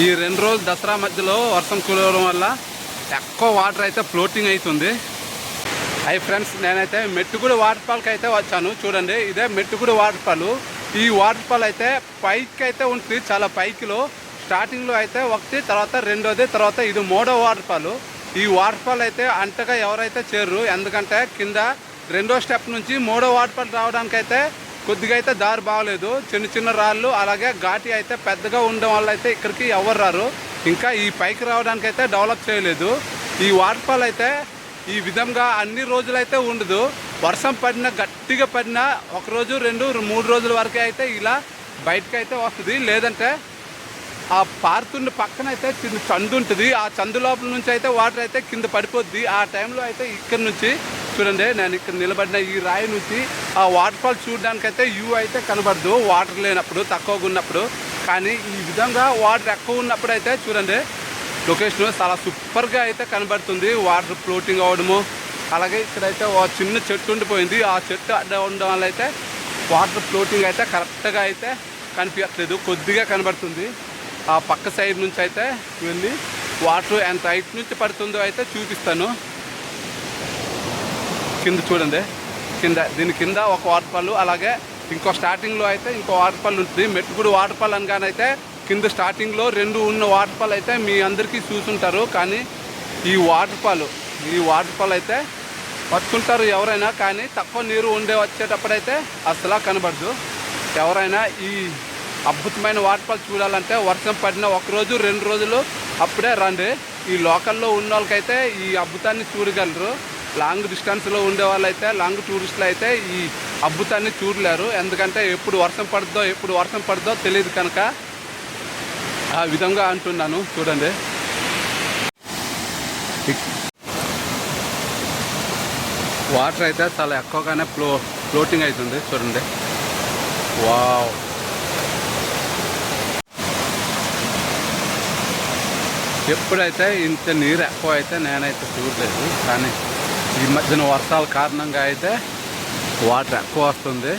ఈ రెండు రోజులు దసరా మధ్యలో వర్షం కురవడం వల్ల ఎక్కువ వాటర్ అయితే ఫ్లోటింగ్ అవుతుంది. అయి ఫ్రెండ్స్ నేనైతే మెట్టుగుడి వాటర్ ఫాల్కి అయితే వచ్చాను. చూడండి ఇదే మెట్టుగుడి వాటర్ ఫాల్ ఈ వాటర్ ఫాల్ అయితే పైకి అయితే ఉంటుంది చాలా పైకిలో. స్టార్టింగ్లో అయితే ఒకటి తర్వాత రెండోది తర్వాత ఇది మూడో వాటర్ ఫాల్ ఈ వాటర్ ఫాల్ అయితే అంతగా ఎవరైతే చేరరు ఎందుకంటే కింద రెండో స్టెప్ నుంచి మూడో వాటర్ ఫాల్ రావడానికి అయితే కొద్దిగా అయితే దారి బాగలేదు. చిన్న చిన్న రాళ్ళు అలాగే ఘాటి అయితే పెద్దగా ఉండడం వల్ల అయితే ఇక్కడికి ఎవరు రారు. ఇంకా ఈ పైకి రావడానికి అయితే డెవలప్ చేయలేదు. ఈ వాటర్ ఫాల్ అయితే ఈ విధంగా అన్ని రోజులైతే ఉండదు. వర్షం పడినా గట్టిగా పడినా ఒక రోజు రెండు మూడు రోజుల వరకే అయితే ఇలా బయటకు అయితే వస్తుంది. లేదంటే ఆ పారుతుండే పక్కన అయితే చిన్న చందు ఉంటుంది. ఆ చందు లోపల నుంచి అయితే వాటర్ అయితే కింద పడిపోద్ది. ఆ టైంలో అయితే ఇక్కడ నుంచి చూడండి నేను ఇక్కడ నిలబడిన ఈ రాయి నుంచి ఆ వాటర్ ఫాల్ చూడడానికైతే యూ వ్యూ అయితే కనబడదు వాటర్ లేనప్పుడు తక్కువగా ఉన్నప్పుడు. కానీ ఈ విధంగా వాటర్ ఎక్కువ ఉన్నప్పుడు అయితే చూడండి లొకేషన్ చాలా సూపర్గా అయితే కనబడుతుంది. వాటర్ ఫ్లోటింగ్ అవ్వడము అలాగే ఇక్కడైతే ఒక చిన్న చెట్టు ఉండిపోయింది. ఆ చెట్టు అడ్డ ఉండడం వల్ల అయితే వాటర్ ఫ్లోటింగ్ అయితే కరెక్ట్గా అయితే కనిపించట్లేదు కొద్దిగా కనబడుతుంది. ఆ పక్క సైడ్ నుంచి అయితే వెళ్ళి వాటర్ ఎంత హైట్ నుంచి పడుతుందో అయితే చూపిస్తాను. కింద చూడండి. కింద దీని కింద ఒక వాటర్ఫాల్ అలాగే ఇంకో స్టార్టింగ్లో అయితే ఇంకో వాటర్ఫాల్ ఉంటుంది. మెట్టుకుడు వాటర్ఫాల్ అనగానైతే కింద స్టార్టింగ్లో రెండు ఉన్న వాటర్ఫాల్ అయితే మీ అందరికీ చూసుంటారు. కానీ ఈ వాటర్ఫాల్ ఈ వాటర్ఫాల్ అయితే పట్టుకుంటారు ఎవరైనా కానీ తక్కువ నీరు ఉండే వచ్చేటప్పుడైతే అసలు కనబడదు. ఎవరైనా ఈ అద్భుతమైన వాటర్ఫాల్ చూడాలంటే వర్షం పడిన ఒక రోజు రెండు రోజులు అప్పుడే రండి. ఈ లోకల్లో ఉన్న వాళ్ళకైతే ఈ అద్భుతాన్ని చూడగలరు. లాంగ్ డిస్టెన్స్లో ఉండే వాళ్ళైతే లాంగ్ టూరిస్టులు అయితే ఈ అద్భుతాన్ని చూడలేరు. ఎందుకంటే ఎప్పుడు వర్షం పడుద్దో ఎప్పుడు వర్షం పడుద్దో తెలియదు కనుక ఆ విధంగా అంటున్నాను. చూడండి. వాటర్ అయితే చాలా ఎక్కువగానే ఫ్లో ఫ్లోటింగ్ అవుతుంది. చూడండి. వావ్. ఎప్పుడైతే ఇంత నీరు ఎక్కువ అయితే నేనైతే చూడలేదు. కానీ ఈ మధ్యన వర్షాల కారణంగా అయితే వాటర్ ఎక్కువ వస్తుంది.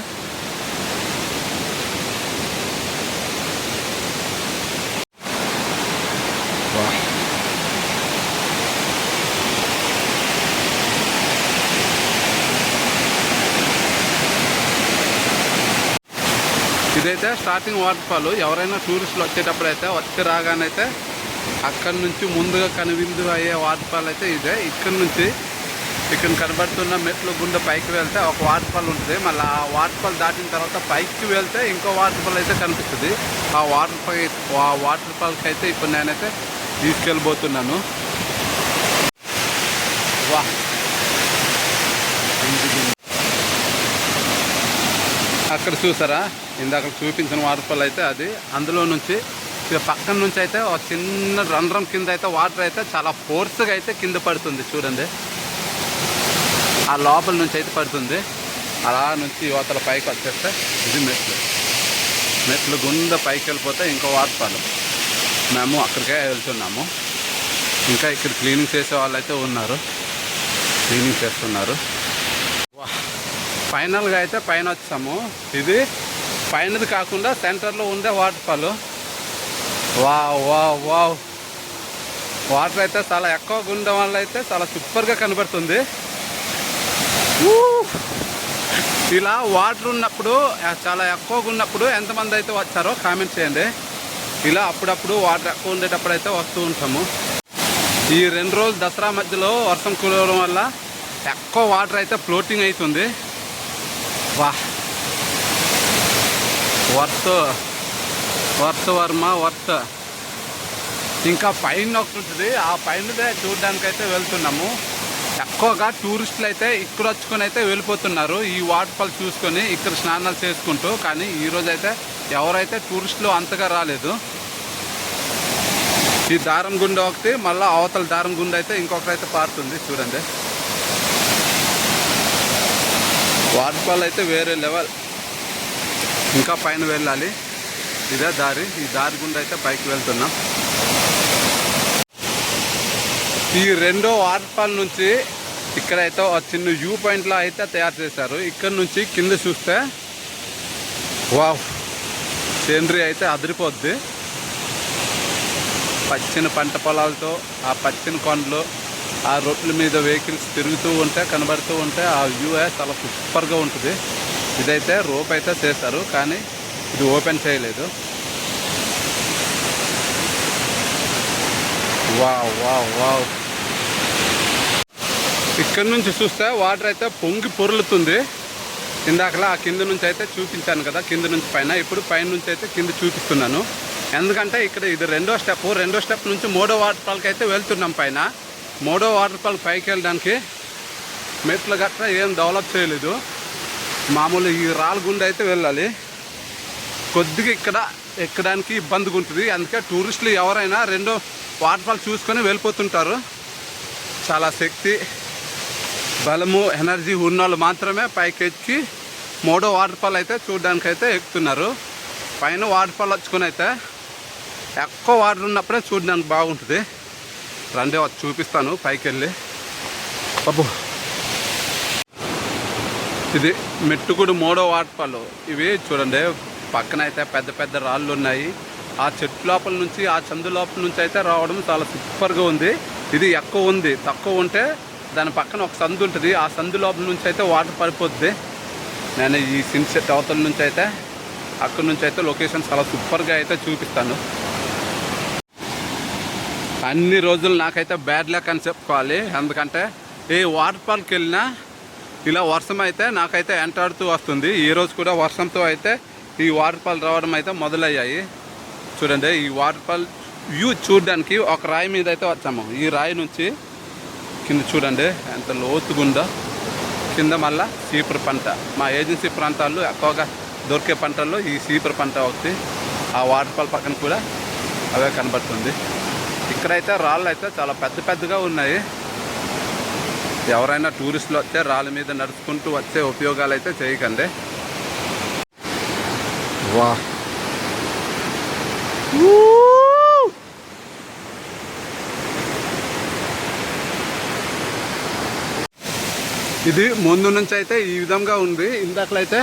ఇదైతే స్టార్టింగ్ వాటర్ ఫాల్ ఎవరైనా టూరిస్టులు వచ్చేటప్పుడు అయితే వచ్చి రాగానైతే అక్కడి నుంచి ముందుగా కనువిందు అయ్యే వాటర్ ఫాల్ అయితే ఇదే. ఇక్కడి నుంచి ఇక్కడ కనబడుతున్న మెట్లు గుండె పైకి వెళ్తే ఒక వాటర్ ఫాల్ ఉంటుంది. మళ్ళీ ఆ వాటర్ ఫాల్ దాటిన తర్వాత పైకి వెళ్తే ఇంకో వాటర్ ఫాల్ అయితే కనిపిస్తుంది. ఆ వాటర్ ఫాల్ ఆ వాటర్ ఫాల్కి అయితే ఇప్పుడు నేనైతే తీసుకెళ్ళిపోతున్నాను వా. అక్కడ చూసారా? ఇందాక చూపించిన వాటర్ ఫాల్ అయితే అది. అందులో నుంచి పక్కన నుంచి అయితే ఒక చిన్న రంధ్రం కింద అయితే వాటర్ అయితే చాలా ఫోర్స్గా అయితే కింద పడుతుంది చూడండి. ఆ లోపల నుంచి అయితే పడుతుంది. అలా నుంచి యువతల పైకి వచ్చేస్తే ఇది మెట్లు. మెట్లు గుండె పైకి వెళ్ళిపోతే ఇంకో వాటర్ ఫాల్ మేము అక్కడికే వెళ్తున్నాము. ఇంకా ఇక్కడ క్లీనింగ్ చేసే వాళ్ళు అయితే ఉన్నారు. క్లీనింగ్ చేస్తున్నారు. ఫైనల్గా అయితే పైన వచ్చాము. ఇది పైనది కాకుండా సెంటర్లో ఉండే వాటర్ వా వా వా వావ్. వాటర్ అయితే చాలా ఎక్కువ ఉండడం వల్ల అయితే చాలా సూపర్గా కనబడుతుంది. ఇలా వాటర్ ఉన్నప్పుడు చాలా ఎక్కువగా ఉన్నప్పుడు ఎంతమంది అయితే వచ్చారో కామెంట్ చేయండి. ఇలా అప్పుడప్పుడు వాటర్ ఎక్కువ ఉండేటప్పుడు అయితే వస్తూ ఉంటాము. ఈ రెండు రోజులు దసరా మధ్యలో వర్షం కురవడం వల్ల ఎక్కువ వాటర్ అయితే ఫ్లోటింగ్ అవుతుంది. వా. వర్త్ వర్త్ వర్మ వర్త్ ఇంకా పైన ఒకటి ఉంటుంది. ఆ పైనదే చూడడానికైతే వెళ్తున్నాము. ఎక్కువగా టూరిస్టులు అయితే ఇక్కడ వచ్చుకొని అయితే వెళ్ళిపోతున్నారు. ఈ వాటర్ ఫాల్ చూసుకొని ఇక్కడ స్నానాలు చేసుకుంటూ కానీ ఈరోజు అయితే ఎవరైతే టూరిస్టులు అంతగా రాలేదు. ఈ దారం గుండె ఒకటి మళ్ళీ అవతల దారం గుండె అయితే ఇంకొకటి పారుతుంది. చూడండి. వాటర్ ఫాల్ అయితే వేరే లెవెల్. ఇంకా పైన వెళ్ళాలి. ఇదే దారి. ఈ దారి గుండా అయితే పైకి వెళ్తున్నాం. ఈ రెండో వాటర్ ఫాల్ నుంచి ఇక్కడైతే ఒక చిన్న వ్యూ పాయింట్లో అయితే తయారు చేశారు. ఇక్కడ నుంచి కింద చూస్తే వావ్ సేంద్రీ అయితే అదిరిపోద్ది. పచ్చని పంట పొలాలతో ఆ పచ్చని కొండలు ఆ రోడ్ల మీద వెహికల్స్ తిరుగుతూ ఉంటే కనబడుతూ ఉంటే ఆ వ్యూ చాలా సూపర్గా ఉంటుంది. ఇదైతే రోప్ అయితే చేశారు కానీ ఇది ఓపెన్ చేయలేదు. Wow wow wow. ఇక్కడ నుంచి చూస్తే వాటర్ అయితే పొంగి పొరులుతుంది. ఇందాకలా ఆ కింద నుంచి అయితే చూపించాను కదా కింద నుంచి పైన. ఇప్పుడు పైన నుంచి అయితే కింద చూపిస్తున్నాను. ఎందుకంటే ఇక్కడ ఇది రెండో స్టెప్ రెండో స్టెప్ నుంచి మూడో వాటర్ ఫాల్కి అయితే వెళ్తున్నాం పైన. మూడో వాటర్ ఫాల్ పైకి వెళ్ళడానికి మెట్లు గట్రా ఏం డెవలప్ చేయలేదు. మామూలు ఈ రాళ్ళ గుండె అయితే వెళ్ళాలి. కొద్దిగా ఇక్కడ ఎక్కడానికి ఇబ్బందిగా ఉంటుంది. అందుకే టూరిస్టులు ఎవరైనా రెండో వాటర్ ఫాల్ చూసుకొని వెళ్ళిపోతుంటారు. చాలా శక్తి బలము ఎనర్జీ ఉన్న వాళ్ళు మాత్రమే పైకి ఎక్కి మూడో వాటర్ ఫాల్ అయితే చూడడానికి అయితే ఎక్కుతున్నారు. పైన వాటర్ ఫాల్ వచ్చుకొని అయితే ఎక్కువ వాటర్ ఉన్నప్పుడే చూడడానికి బాగుంటుంది. రండి చూపిస్తాను పైకి వెళ్ళి బాబు ఇది మెట్టుకుడు మూడో వాటర్ ఫాల్ ఇవి చూడండి పక్కన అయితే పెద్ద పెద్ద రాళ్ళు ఉన్నాయి. ఆ చెట్టు లోపల నుంచి ఆ చందు లోపల నుంచి అయితే రావడం చాలా సూపర్గా ఉంది. ఇది ఎక్కువ ఉంది. తక్కువ ఉంటే దాని పక్కన ఒక సందు ఉంటుంది. ఆ సందు లోపల నుంచి అయితే వాటర్ పడిపోద్ది. నేను ఈ సిన్సెట్ అవతల నుంచి అయితే అక్కడ నుంచి అయితే లొకేషన్ చాలా సూపర్గా అయితే చూపిస్తాను. అన్ని రోజులు నాకైతే బ్యాడ్ లక్ అని చెప్పుకోవాలి. ఎందుకంటే ఏ వాటర్ ఫాల్కి వెళ్ళినా ఇలా వర్షం అయితే నాకైతే ఎంటాడుతూ వస్తుంది. ఈ రోజు కూడా వర్షంతో అయితే ఈ వాటర్ ఫాల్ రావడం అయితే మొదలయ్యాయి. చూడండి ఈ వాటర్ ఫాల్ వ్యూ చూడడానికి ఒక రాయి మీద అయితే వచ్చాము. ఈ రాయి నుంచి కింద చూడండి ఎంత లోతుగుందో కింద మళ్ళా సీపురు పంట. మా ఏజెన్సీ ప్రాంతాల్లో ఎక్కువగా దొరికే పంటల్లో ఈ సీపురు పంట అవుతుంది ఆ వాటర్ ఫాల్ పక్కన కూడా అవే కనబడుతుంది. ఇక్కడైతే రాళ్ళు అయితే చాలా పెద్ద పెద్దగా ఉన్నాయి. ఎవరైనా టూరిస్టులు వస్తే రాళ్ళ మీద నడుచుకుంటూ వచ్చే ఉపయోగాలు అయితే చేయకండి. వా ఇది ముందు నుంచి అయితే ఈ విధంగా ఉంది. ఇందాకలైతే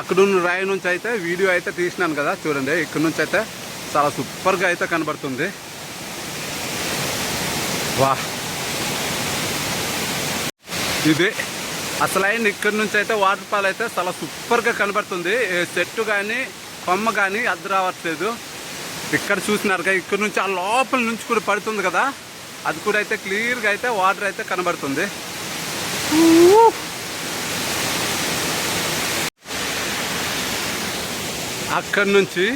అక్కడున్న రాయి నుంచి అయితే వీడియో అయితే తీసినాను కదా చూడండి. ఇక్కడ నుంచి అయితే చాలా సూపర్గా అయితే కనబడుతుంది. వా. ఇది అసలైన ఇక్కడ నుంచి అయితే వాటర్ ఫాల్ అయితే చాలా సూపర్గా కనబడుతుంది. చెట్టు కానీ కొమ్మ కానీ అద్దు రావట్లేదు. ఇక్కడ చూసినారుగా ఇక్కడ నుంచి ఆ లోపల నుంచి కూడా పడుతుంది కదా. అది కూడా అయితే క్లియర్గా అయితే వాటర్ అయితే కనబడుతుంది. అక్కడి నుంచి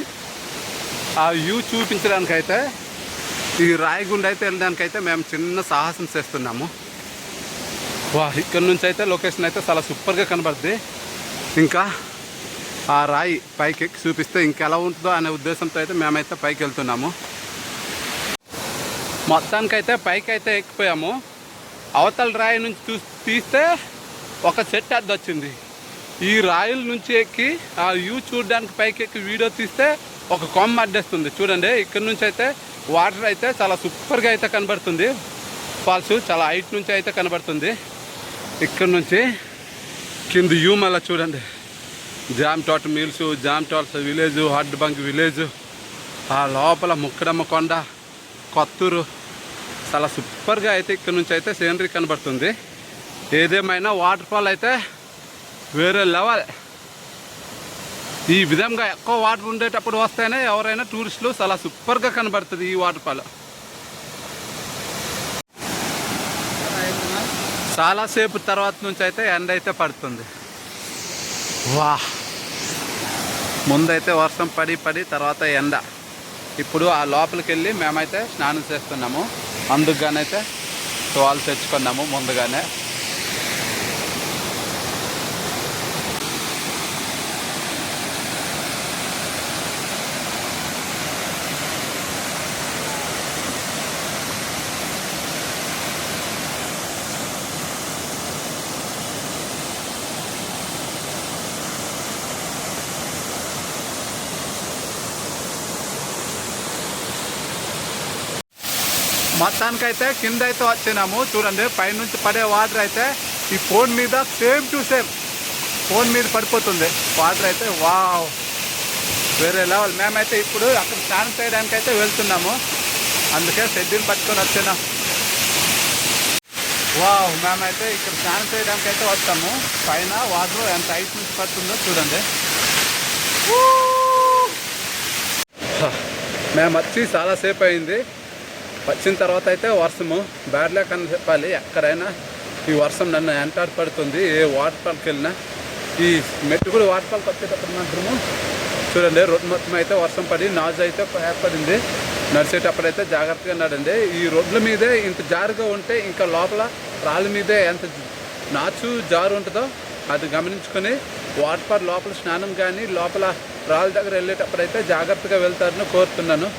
ఆ వ్యూ చూపించడానికి అయితే ఈ రాయగుండ అయితే వెళ్ళడానికి అయితే మేము చిన్న సాహసం చేస్తున్నాము. వా ఇక్కడ నుంచి అయితే లొకేషన్ అయితే చాలా సూపర్గా కనబడుద్ది. ఇంకా ఆ రాయి పైకి ఎక్కి చూపిస్తే ఇంకెలా ఉంటుందో అనే ఉద్దేశంతో అయితే మేమైతే పైకి వెళ్తున్నాము. మొత్తానికైతే పైకి అయితే ఎక్కిపోయాము. అవతల రాయి నుంచి చూ తీస్తే ఒక సెట్ అద్దె వచ్చింది. ఈ రాయిల నుంచి ఎక్కి ఆ వ్యూ చూడడానికి పైకి ఎక్కి వీడియో తీస్తే ఒక కొమ్మ అడ్డేస్తుంది. చూడండి ఇక్కడ నుంచి అయితే వాటర్ అయితే చాలా సూపర్గా అయితే కనబడుతుంది. ఫాల్స్ చాలా హైట్ నుంచి అయితే కనబడుతుంది. ఇక్కడ నుంచి కింద వ్యూ మళ్ళీ చూడండి. జామ్ తోట మిల్స్ జామ్ తోట విలేజ్ హడ్ బంక్ విలేజ్ ఆ లోపల ముక్కడమ్మ కొండ కొత్తూరు చాలా సూపర్గా అయితే ఇక్కడ నుంచి అయితే సీనరీ కనబడుతుంది. ఏదేమైనా వాటర్ ఫాల్ అయితే వేరే లెవెల్ ఈ విధంగా ఎక్కువ వాటర్ ఉండేటప్పుడు వస్తేనే ఎవరైనా టూరిస్టులు చాలా సూపర్గా కనబడుతుంది ఈ వాటర్ ఫాల్ చాలాసేపు తర్వాత నుంచి అయితే ఎండ అయితే పడుతుంది. వా ముందైతే వర్షం పడి పడి తర్వాత ఎండ. ఇప్పుడు ఆ లోపలికి వెళ్ళి మేమైతే స్నానం చేస్తున్నాము. అందుకుగానైతే తువాలు తెచ్చుకున్నాము ముందుగానే. మొత్తానికైతే కింద అయితే వచ్చినాము. చూడండి పైనుంచి పడే వాటర్ అయితే ఈ ఫోన్ మీద సేమ్ టు సేమ్ ఫోన్ మీద పడిపోతుంది. వాటర్ అయితే వావ్. వేరే లెవెల్. మేమైతే ఇప్పుడు అక్కడ స్నానం చేయడానికి అయితే వెళ్తున్నాము. అందుకే షెడ్యూల్ పట్టుకొని వచ్చాను. వావ్ మేమైతే ఇక్కడ స్నానం చేయడానికి అయితే వస్తాము. పైన వాటర్ ఎంత హైట్ నుంచి పడుతుందో చూడండి. మేము వచ్చి చాలాసేపు అయింది. వచ్చిన తర్వాత అయితే వర్షము. బ్యాడ్ లక్ అని చెప్పాలి. ఎక్కడైనా ఈ వర్షం నన్ను ఎంటాడు పడుతుంది. ఏ వాటర్ ఫాల్కి వెళ్ళినా. ఈ మెట్టు కూడా వాటర్ ఫాల్కి వచ్చేటప్పుడు మాత్రము చూడండి రోడ్డు మొత్తం అయితే వర్షం పడి నాజు అయితే ఏర్పడింది. నడిచేటప్పుడైతే జాగ్రత్తగా నడండి. ఈ రోడ్ల మీదే ఇంత జారుగా ఉంటే ఇంకా లోపల రాళ్ళ మీదే ఎంత నాచు జారు ఉంటుందో అది గమనించుకొని వాటర్ ఫాల్ లోపల స్నానం కానీ లోపల రాళ్ళ దగ్గర వెళ్ళేటప్పుడైతే జాగ్రత్తగా వెళ్తారని కోరుతున్నాను.